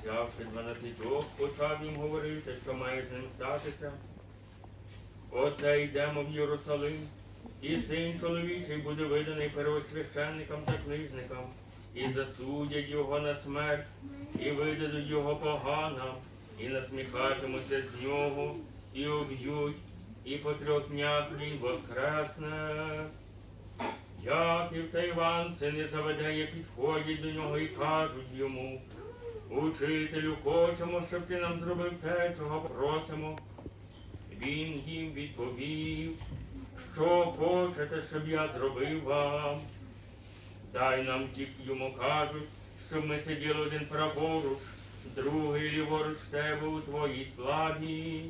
взявши дванадцятьох, почав їм говорити, що має з ним статися. Оце йдемо в Єрусалим, і син чоловічий буде виданий первосвященникам та книжникам, і засудять його на смерть, і видадуть його поганам, і насміхатимуться з нього, і уб'ють, і по трьох днях він воскресне. Яків та Іван, сини Заведея, підходять до нього і кажуть йому, Учителю, хочемо, щоб ти нам зробив те, чого просимо. Він їм відповів, що хочете, щоб я зробив вам. Дай нам ті, йому кажуть, щоб ми сиділи один праворуч, другий ліворуч тебе у твоїй славі.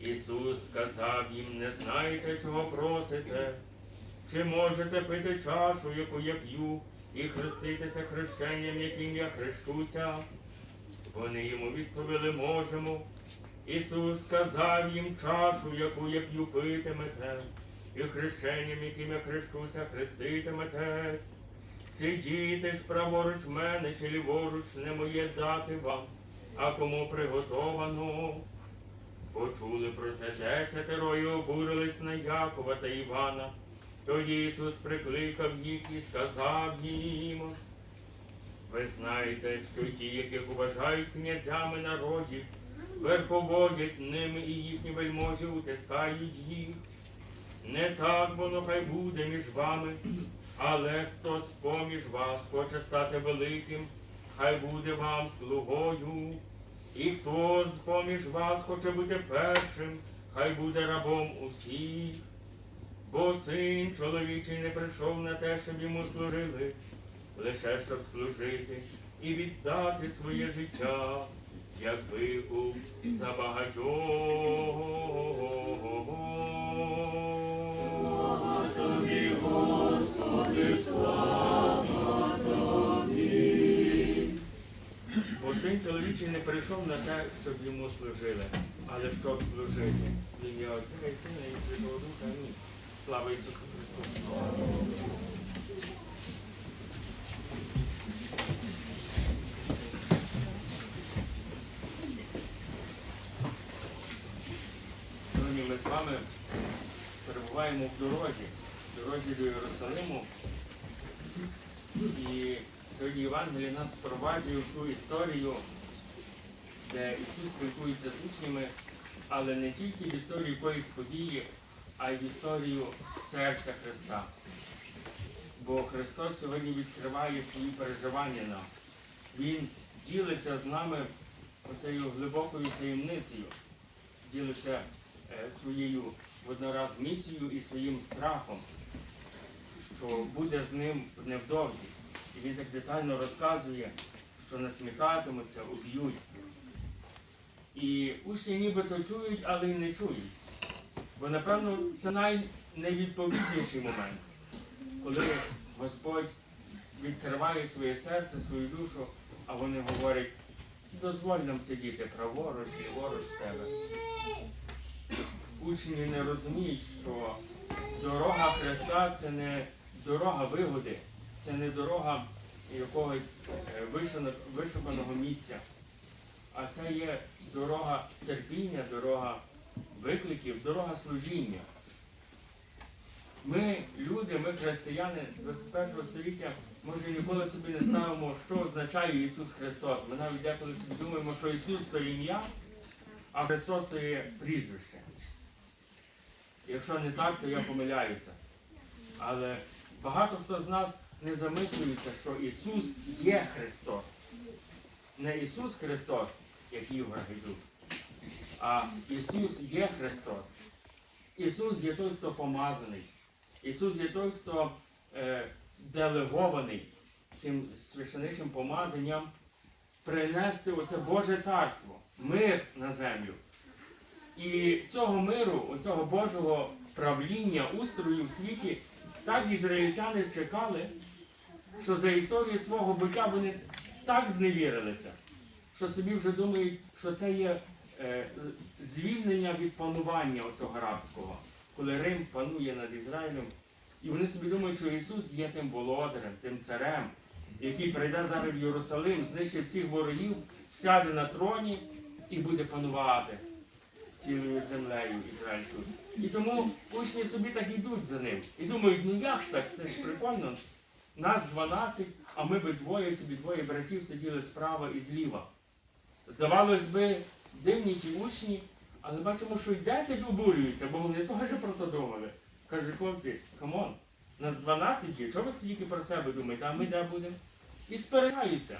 Ісус сказав їм, не знаєте, чого просите. Чи можете пити чашу, яку я п'ю, і хреститися хрещенням, яким я хрещуся? Вони йому відповіли, можемо. Ісус сказав їм чашу, яку я п'ю, питимете, і хрещенням, яким я хрещуся, хреститиметесь. Сидіти ж праворуч мене чи ліворуч не моє дати вам, а кому приготовано. Почули про те десятеро і обурились на Якова та Івана. Тоді Ісус прикликав їх і сказав їм, ви знаєте, що ті, яких вважають князями народів, верховодять ними і їхні вельможі утискають їх. Не так воно хай буде між вами, але хто з-поміж вас хоче стати великим, хай буде вам слугою. І хто з-поміж вас хоче бути першим, хай буде рабом усіх. Бо син чоловічий не прийшов на те, щоб йому служили, лише щоб служити і віддати своє життя, як викуп за багатьох. Тобі, Господи, слава Тобі. Бо син чоловічий не прийшов на те, щоб йому служили, але щоб служити. Ім'я Отця Сина і Святого Духа. Амінь. Слава Ісусу Христу! Сьогодні ми з вами перебуваємо в дорозі, в дорозі до Єрусалиму. І сьогодні Євангеліє нас впроваджує в ту історію, де Ісус спілкується з учнями, але не тільки в історію якоїсь події, а й в історію серця Христа. Бо Христос сьогодні відкриває свої переживання нам. Він ділиться з нами оцею глибокою таємницею, ділиться е, своєю воднораз місією і своїм страхом, що буде з ним невдовзі. І він так детально розказує, що насміхатимуться, уб'ють. І учні нібито чують, але й не чують. Бо, напевно, це найневідповідніший момент, коли Господь відкриває своє серце, свою душу, а вони говорять, дозволь нам сидіти праворуч, ліворуч тебе. Учні не розуміють, що дорога Христа це не дорога вигоди, це не дорога якогось е, вишуканого місця, а це є дорога терпіння, дорога викликів, дорога служіння. Ми, люди, ми християни 21 століття, може ніколи собі не ставимо, що означає Ісус Христос. Ми навіть деколи собі думаємо, що Ісус то ім'я, а Христос то є прізвище. Якщо не так, то я помиляюся. Але багато хто з нас не замислюється, що Ісус є Христос. Не Ісус Христос, як Ігор Гайдук, а Ісус є Христос. Ісус є той, хто помазаний. Ісус є той, хто е, делегований тим священичним помазанням принести оце Боже царство, мир на землю. І цього миру, оцього Божого правління, устрою в світі, так ізраїльтяни чекали, що за історію свого буття вони так зневірилися, що собі вже думають, що це є звільнення від панування оцього рабського, коли Рим панує над Ізраїлем. І вони собі думають, що Ісус є тим володарем, тим царем, який прийде зараз в Єрусалим, знищить всіх ворогів сяде на троні і буде панувати цілою землею ізраїльською. І тому учні собі так йдуть за ним. І думають, ну як ж так, це ж прикольно. Нас 12, а ми би двоє собі, двоє братів сиділи справа і зліва. Здавалось би, дивні ті учні, але бачимо, що й 10 обурюються, бо вони теж про то думали. Каже, хлопці, камон, нас 12 є, чого ви стільки про себе думаєте, а ми де будемо? І сперечаються.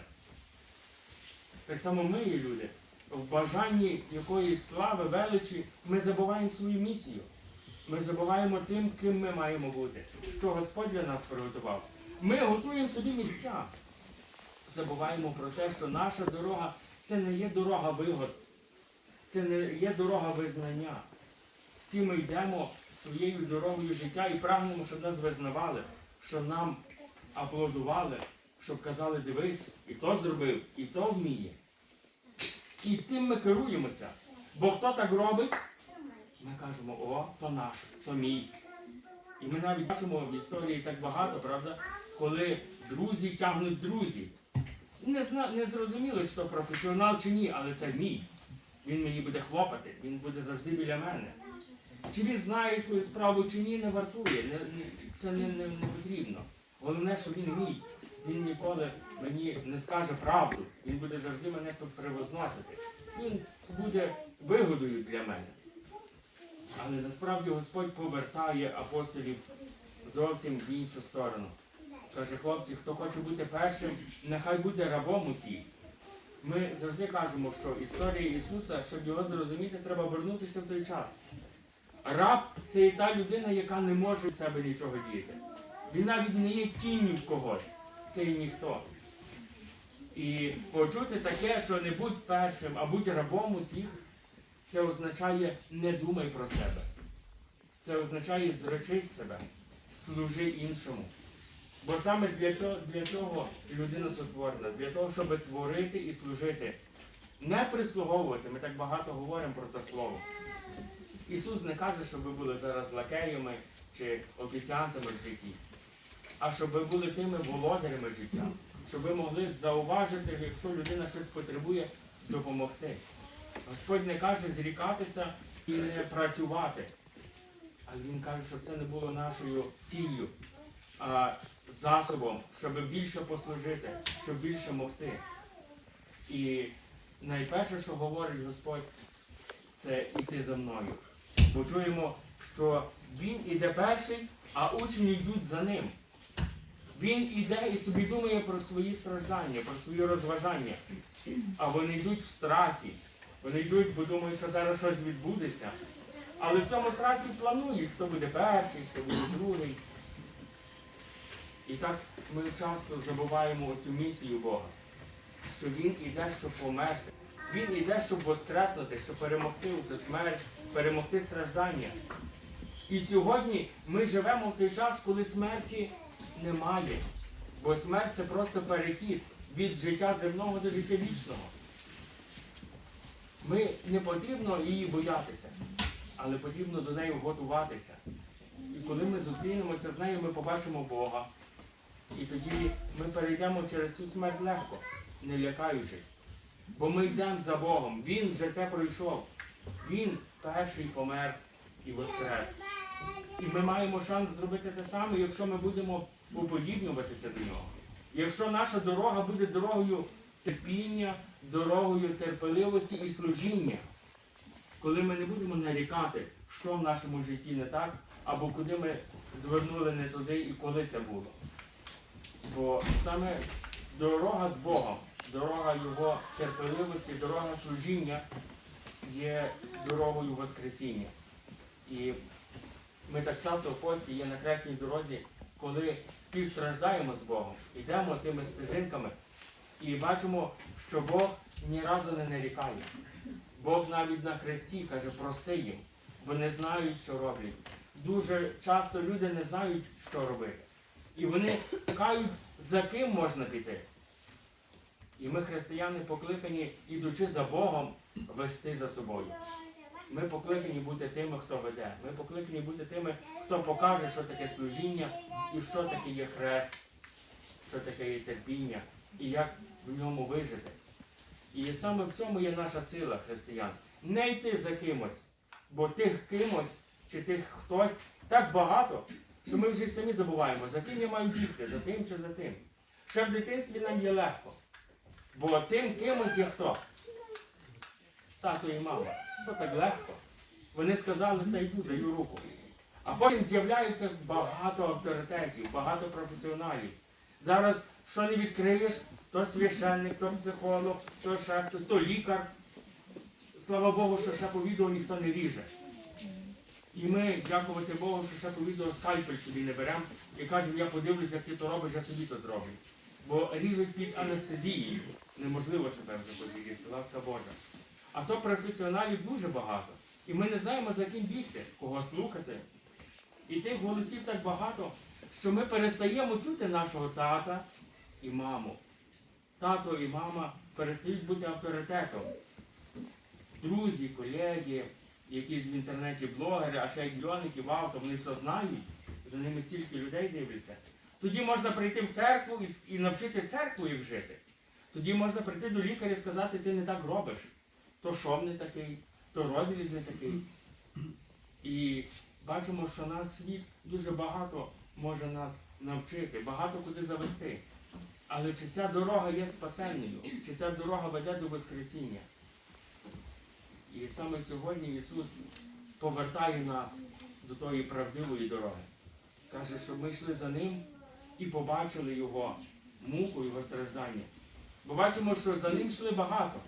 Так само ми люди. В бажанні якоїсь слави, величі, ми забуваємо свою місію. Ми забуваємо тим, ким ми маємо бути, що Господь для нас приготував. Ми готуємо собі місця. Забуваємо про те, що наша дорога це не є дорога вигод, це не є дорога визнання. Всі ми йдемо своєю дорогою життя і прагнемо, щоб нас визнавали, щоб нам аплодували, щоб казали, дивись, і то зробив, і то вміє. І тим ми керуємося. Бо хто так робить, ми кажемо, о, то наш, то мій. І ми навіть бачимо в історії так багато, правда, коли друзі тягнуть друзів. Не, зрозуміло, чи то професіонал чи ні, але це мій. Він мені буде хлопати, він буде завжди біля мене. Чи він знає свою справу, чи ні, не вартує. Не, не, це не, не, не потрібно. Головне, що він мій. Він ніколи мені не скаже правду. Він буде завжди мене превозносити. Він буде вигодою для мене. Але насправді Господь повертає апостолів зовсім в іншу сторону. Каже, хлопці, хто хоче бути першим, нехай буде рабом усіх. Ми завжди кажемо, що історія Ісуса, щоб його зрозуміти, треба вернутися в той час. Раб це і та людина, яка не може від себе нічого діяти. Він навіть не є тінню когось, це і ніхто. І почути таке, що не будь першим, а будь рабом усіх, це означає не думай про себе. Це означає зречись себе, служи іншому. Бо саме для цього, для цього людина сотворена, для того, щоб творити і служити. Не прислуговувати, ми так багато говоримо про те слово. Ісус не каже, щоб ви були зараз лакеями чи офіціантами в житті, а щоб ви були тими володарями життя, щоб ви могли зауважити, якщо людина щось потребує, допомогти. Господь не каже зрікатися і не працювати. Але Він каже, що це не було нашою ціллю, а засобом, щоб більше послужити, щоб більше могти. І найперше, що говорить Господь, це іти за мною. Бо чуємо, що він іде перший, а учні йдуть за ним. Він іде і собі думає про свої страждання, про свої розважання. А вони йдуть в страсі. Вони йдуть, бо думають, що зараз щось відбудеться. Але в цьому страсі планують, хто буде перший, хто буде другий. І так ми часто забуваємо оцю місію Бога, що Він іде, щоб померти. Він іде, щоб воскреснути, щоб перемогти цю смерть, перемогти страждання. І сьогодні ми живемо в цей час, коли смерті немає. Бо смерть це просто перехід від життя земного до життя вічного. Ми не потрібно її боятися, але потрібно до неї готуватися. І коли ми зустрінемося з нею, ми побачимо Бога. І тоді ми перейдемо через цю смерть легко, не лякаючись. Бо ми йдемо за Богом. Він вже це пройшов. Він перший помер і воскрес. І ми маємо шанс зробити те саме, якщо ми будемо уподібнюватися до нього. Якщо наша дорога буде дорогою терпіння, дорогою терпеливості і служіння, коли ми не будемо нарікати, що в нашому житті не так, або куди ми звернули не туди і коли це було. Бо саме дорога з Богом, дорога Його терпеливості, дорога служіння є дорогою Воскресіння. І ми так часто в пості є на хресній дорозі, коли співстраждаємо з Богом, йдемо тими стежинками і бачимо, що Бог ні разу не нарікає. Бог навіть на хресті каже, прости їм, бо не знають, що роблять. Дуже часто люди не знають, що робити. І вони шукають, за ким можна піти. І ми, християни, покликані, ідучи за Богом, вести за собою. Ми покликані бути тими, хто веде. Ми покликані бути тими, хто покаже, що таке служіння і що таке є хрест, що таке є терпіння, і як в ньому вижити. І саме в цьому є наша сила християн. Не йти за кимось, бо тих кимось чи тих хтось так багато, що ми вже самі забуваємо, за ким я маю бігти, за тим чи за тим. Ще в дитинстві нам є легко. Бо тим кимось є хто? Тато і мама. То так легко. Вони сказали, та йду, даю руку. А потім з'являється багато авторитетів, багато професіоналів. Зараз, що не відкриєш, то священник, то психолог, то ще хтось, то лікар. Слава Богу, що ще по відео ніхто не ріже. І ми, дякувати Богу, що ще по відео скальпель собі не беремо і кажемо, я подивлюся, як ти то робиш, я собі то зроблю. Бо ріжуть під анестезією. Неможливо себе вже подивитися, ласка Божа. А то професіоналів дуже багато. І ми не знаємо, за ким бігти, кого слухати. І тих голосів так багато, що ми перестаємо чути нашого тата і маму. Тато і мама перестають бути авторитетом. Друзі, колеги, якісь в інтернеті блогери, а ще й мільйонники в авто, вони все знають, за ними стільки людей дивляться. Тоді можна прийти в церкву і, і навчити церкву як жити. Тоді можна прийти до лікаря і сказати, ти не так робиш. То шов не такий, то розріз не такий. І бачимо, що нас світ дуже багато може нас навчити, багато куди завести. Але чи ця дорога є спасенною, чи ця дорога веде до Воскресіння? І саме сьогодні Ісус повертає нас до тої правдивої дороги. Каже, щоб ми йшли за Ним і побачили Його муку, Його страждання. Бо бачимо, що за ним йшли багато.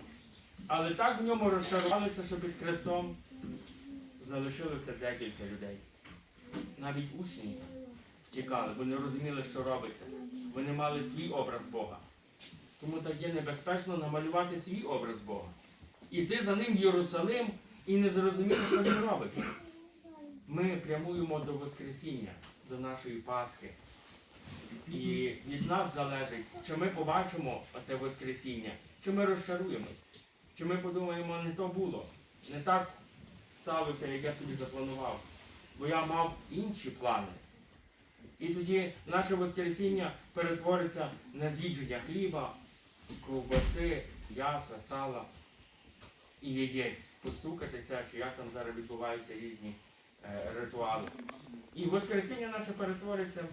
Але так в ньому розчарувалися, що під хрестом залишилося декілька людей. Навіть учні втікали, бо не розуміли, що робиться. Вони мали свій образ Бога. Тому так є небезпечно намалювати свій образ Бога. Іти за ним в Єрусалим і не зрозуміти, що він робить. Ми прямуємо до Воскресіння, до нашої Пасхи. І від нас залежить, чи ми побачимо оце Воскресіння, чи ми розчаруємось, чи ми подумаємо, не то було, не так сталося, як я собі запланував. Бо я мав інші плани. І тоді наше Воскресіння перетвориться на з'їдження хліба, ковбаси, м'яса, сала і яєць, постукатися, чи як там зараз відбуваються різні е, ритуали. І Воскресіння наше перетвориться,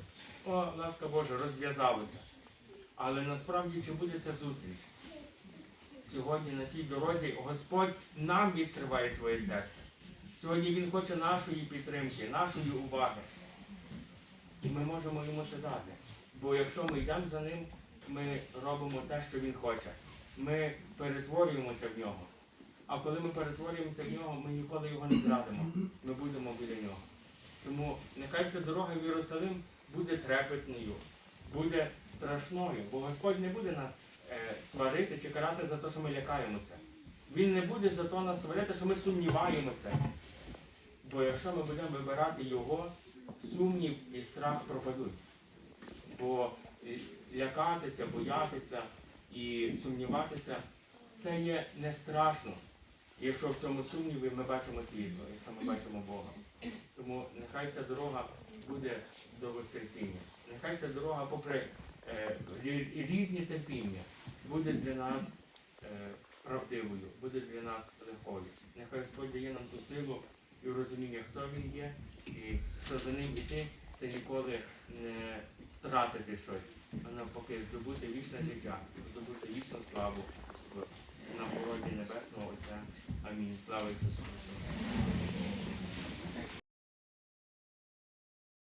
о, ласка Божа, розв'язалося. Але насправді чи буде ця зустріч? Сьогодні на цій дорозі Господь нам відкриває своє серце. Сьогодні Він хоче нашої підтримки, нашої уваги. І ми можемо йому це дати. Бо якщо ми йдемо за ним, ми робимо те, що він хоче. Ми перетворюємося в нього. А коли ми перетворюємося в нього, ми ніколи його не зрадимо. Ми будемо біля нього. Тому нехай ця дорога в Єрусалим буде трепетною, буде страшною, бо Господь не буде нас е, сварити чи карати за те, що ми лякаємося. Він не буде за то нас сварити, що ми сумніваємося. Бо якщо ми будемо вибирати його, сумнів і страх пропадуть. Бо е, лякатися, боятися і сумніватися це є не страшно, якщо в цьому сумніві ми бачимо світло, якщо ми бачимо Бога. Тому нехай ця дорога буде до Воскресіння. Нехай ця дорога, попри е, різні терпіння, буде для нас е, правдивою, буде для нас легкою. Нехай Господь дає нам ту силу і розуміння, хто він є, і що за ним іти, це ніколи не втратити щось, а навпаки, здобути вічне життя, здобути вічну славу I ten, I mean, slavy se svojí.